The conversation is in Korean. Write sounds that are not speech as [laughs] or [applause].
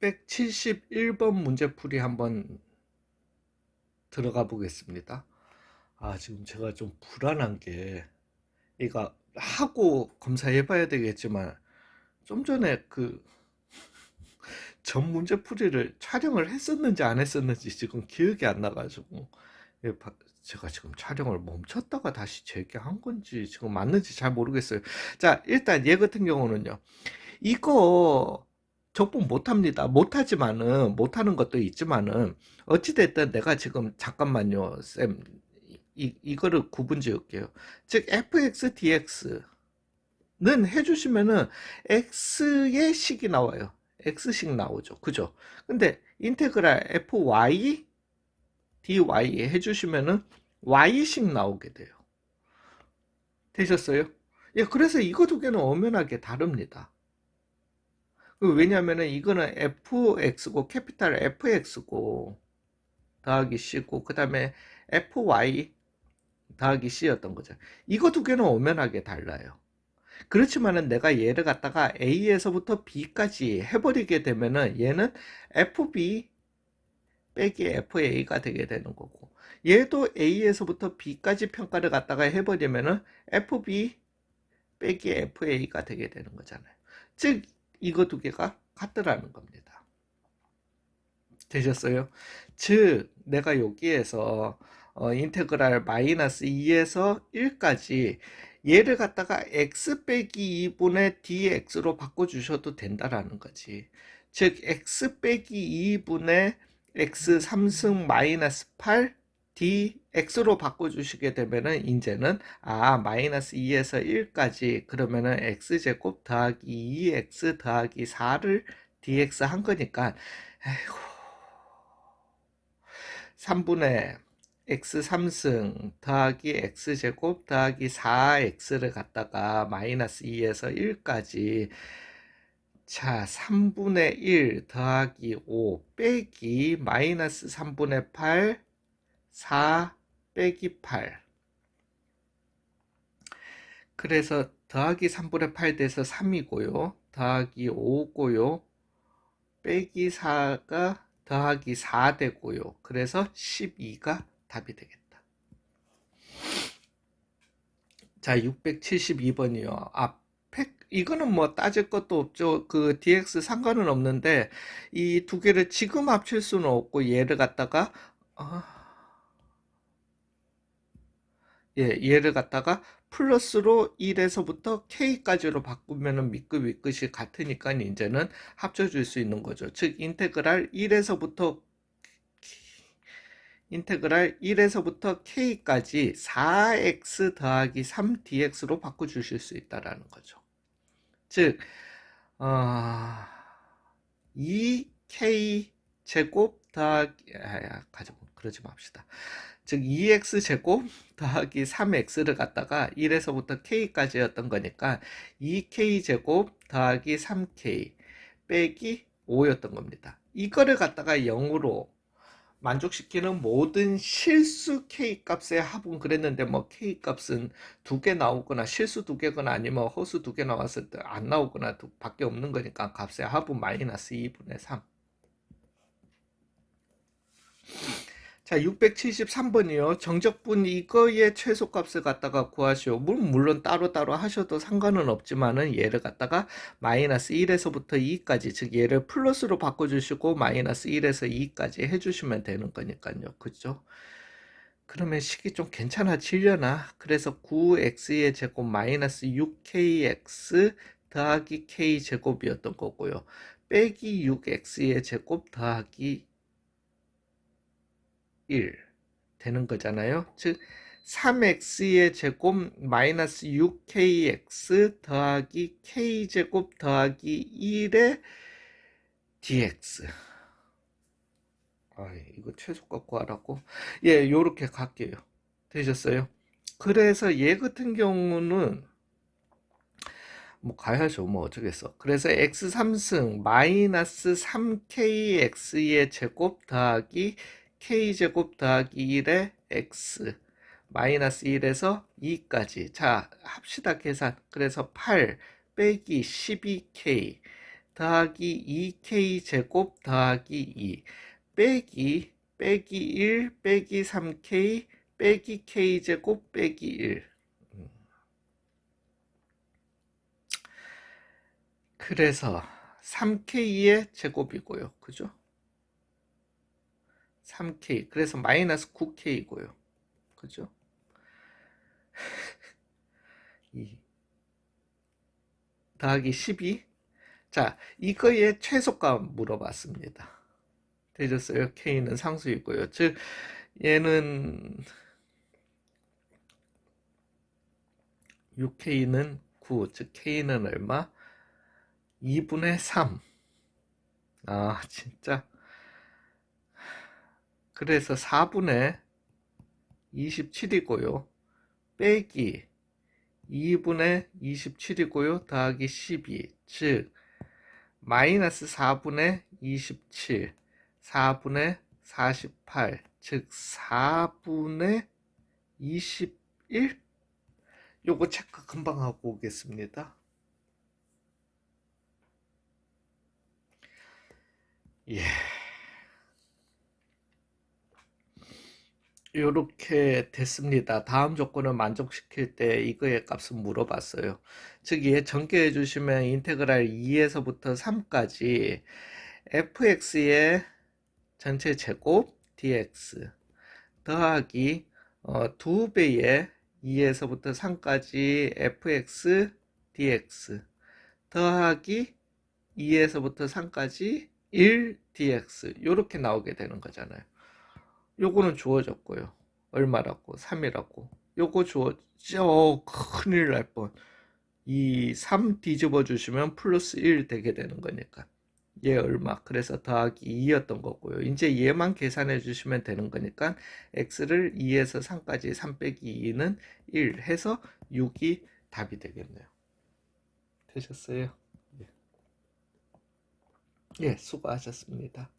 671번 문제풀이 한번 들어가 보겠습니다. 아, 지금 제가 좀 불안한 게, 이거 하고 검사해 봐야 되겠지만, 좀 전에 그, [laughs] 전 문제풀이를 촬영을 했었는지 안 했었는지 지금 기억이 안 나가지고, 예, 바- 제가 지금 촬영을 멈췄다가 다시 재개한 건지 지금 맞는지 잘 모르겠어요. 자, 일단 얘 같은 경우는요. 이거 적분 못합니다. 못하지만은 못하는 것도 있지만은 어찌 됐든 내가 지금 잠깐만요, 쌤. 이, 이거를 구분 지을게요. 즉 fx dx는 해주시면은 x의 식이 나와요. x식 나오죠. 그죠? 근데 인테그랄 fy dy 해주시면은 y식 나오게 돼요. 되셨어요? 예, 그래서 이거 두 개는 엄연하게 다릅니다. 그 왜냐면은 이거는 fx고 캐피탈 fx고 더하기 c고 그 다음에 fy 더하기 c였던 거죠. 이거 두 개는 엄연하게 달라요. 그렇지만은 내가 얘를 갖다가 a에서부터 b까지 해버리게 되면은 얘는 fb 빼기 fa가 되게 되는 거고 얘도 a에서부터 b까지 평가를 갖다가 해버리면은 fb 빼기 fa가 되게 되는 거잖아요. 즉 이거 두 개가 같더라는 겁니다. 되셨어요? 즉 내가 여기에서 어, 인테그랄 마이너스 2에서 1까지 얘를 갖다가 x 빼기 2분의 dx로 바꿔주셔도 된다라는 거지. 즉 x 빼기 2분의 x 3승 마이너스 8 dx로 바꿔주시게 되면은 이제는 아 마이너스 2에서 1까지 그러면은 x제곱 더하기 2x 더하기 4를 dx 한 거니까 에이고 3분의 x 3승 더하기 x제곱 더하기 4x를 갖다가 마이너스 2에서 1까지 자 3분의 1 더하기 5 빼기 마이너스 3분의 8 4 빼기 8 그래서 더하기 3분의 8 돼서 3이고요. 더하기 5고요. 빼기 4가 더하기 4 되고요. 그래서 12가 답이 되겠다. 자 672번이요. 앞 이거는 뭐 따질 것도 없죠. 그 dx 상관은 없는데 이 두 개를 지금 합칠 수는 없고 얘를 갖다가 아, 예, 얘를 갖다가 플러스로 1에서부터 k까지로 바꾸면은 밑끝 윗끝이 같으니까 이제는 합쳐줄 수 있는 거죠. 즉 인테그랄 1에서부터 인테그랄 1에서부터 k까지 4x 더하기 3dx로 바꿔 주실 수 있다라는 거죠. 즉, 어, 2k 제곱 더하기, 아, 가져, 그러지 맙시다. 즉, 2x 제곱 더하기 3x를 갖다가 1에서부터 k까지였던 거니까 2k 제곱 더하기 3k 빼기 5였던 겁니다. 이거를 갖다가 0으로 만족시키는 모든 실수 k 값의 합은 그랬는데 뭐 k 값은 두 개 나오거나 실수 두 개거나 아니면 허수 두 개 나왔을 때 안 나오거나 두 밖에 없는 거니까 값의 합은 마이너스 2분의 3. 자, 673번이요. 정적분 이거의 최소값을 갖다가 구하시오. 물론, 물론 따로따로 하셔도 상관은 없지만은 얘를 갖다가 마이너스 1에서부터 2까지, 즉 얘를 플러스로 바꿔주시고 마이너스 1에서 2까지 해주시면 되는 거니까요. 그죠? 그러면 식이 좀 괜찮아지려나? 그래서 9x의 제곱 마이너스 6kx 더하기 k 제곱이었던 거고요. 빼기 6x의 제곱 더하기 1 되는 거잖아요. 즉 3x의 제곱 마이너스 6kx 더하기 k제곱 더하기 1의 dx 아, 이거 최소값 구하라고? 예, 요렇게 갈게요. 되셨어요? 그래서 얘 같은 경우는 뭐 가야죠. 뭐 어쩌겠어. 그래서 x 3승 마이너스 3kx의 제곱 더하기 k제곱 더하기 1의 x 마이너스 1에서 2까지 자 합시다 계산 그래서 8 빼기 12k 더하기 2k 제곱 더하기 2 빼기 빼기 1 빼기 3k 빼기 k 제곱 빼기 1 음. 그래서 3k의 제곱이고요. 그죠? 3k. 그래서 마이너스 9k이고요. 그죠? [laughs] 2 더하기 12. 자, 이거의 최소값 물어봤습니다. 되셨어요? k는 상수이고요. 즉, 얘는 6k는 9, 즉 k는 얼마? 2분의 3. 아, 진짜. 그래서 4분의 27이고요. 빼기 2분의 27이고요. 더하기 12. 즉, 마이너스 4분의 27. 4분의 48. 즉, 4분의 21? 요거 체크 금방 하고 오겠습니다. 예. 요렇게 됐습니다. 다음 조건을 만족시킬 때 이거의 값은 물어봤어요. 즉, 얘 전개해 주시면 인테그랄 2에서부터 3까지 fx의 전체 제곱 dx 더하기 어, 2배의 2에서부터 3까지 fx dx 더하기 2에서부터 3까지 1 dx 요렇게 나오게 되는 거잖아요. 요거는 주어졌고요. 얼마라고? 3이라고. 요거 주어져 큰일 날 뻔. 이 3 뒤집어 주시면 플러스 1 되게 되는 거니까. 얘 얼마? 그래서 더하기 2였던 거고요. 이제 얘만 계산해 주시면 되는 거니까 x를 2에서 3까지 3 빼기 2는 1 해서 6이 답이 되겠네요. 되셨어요? 예, 예 수고하셨습니다.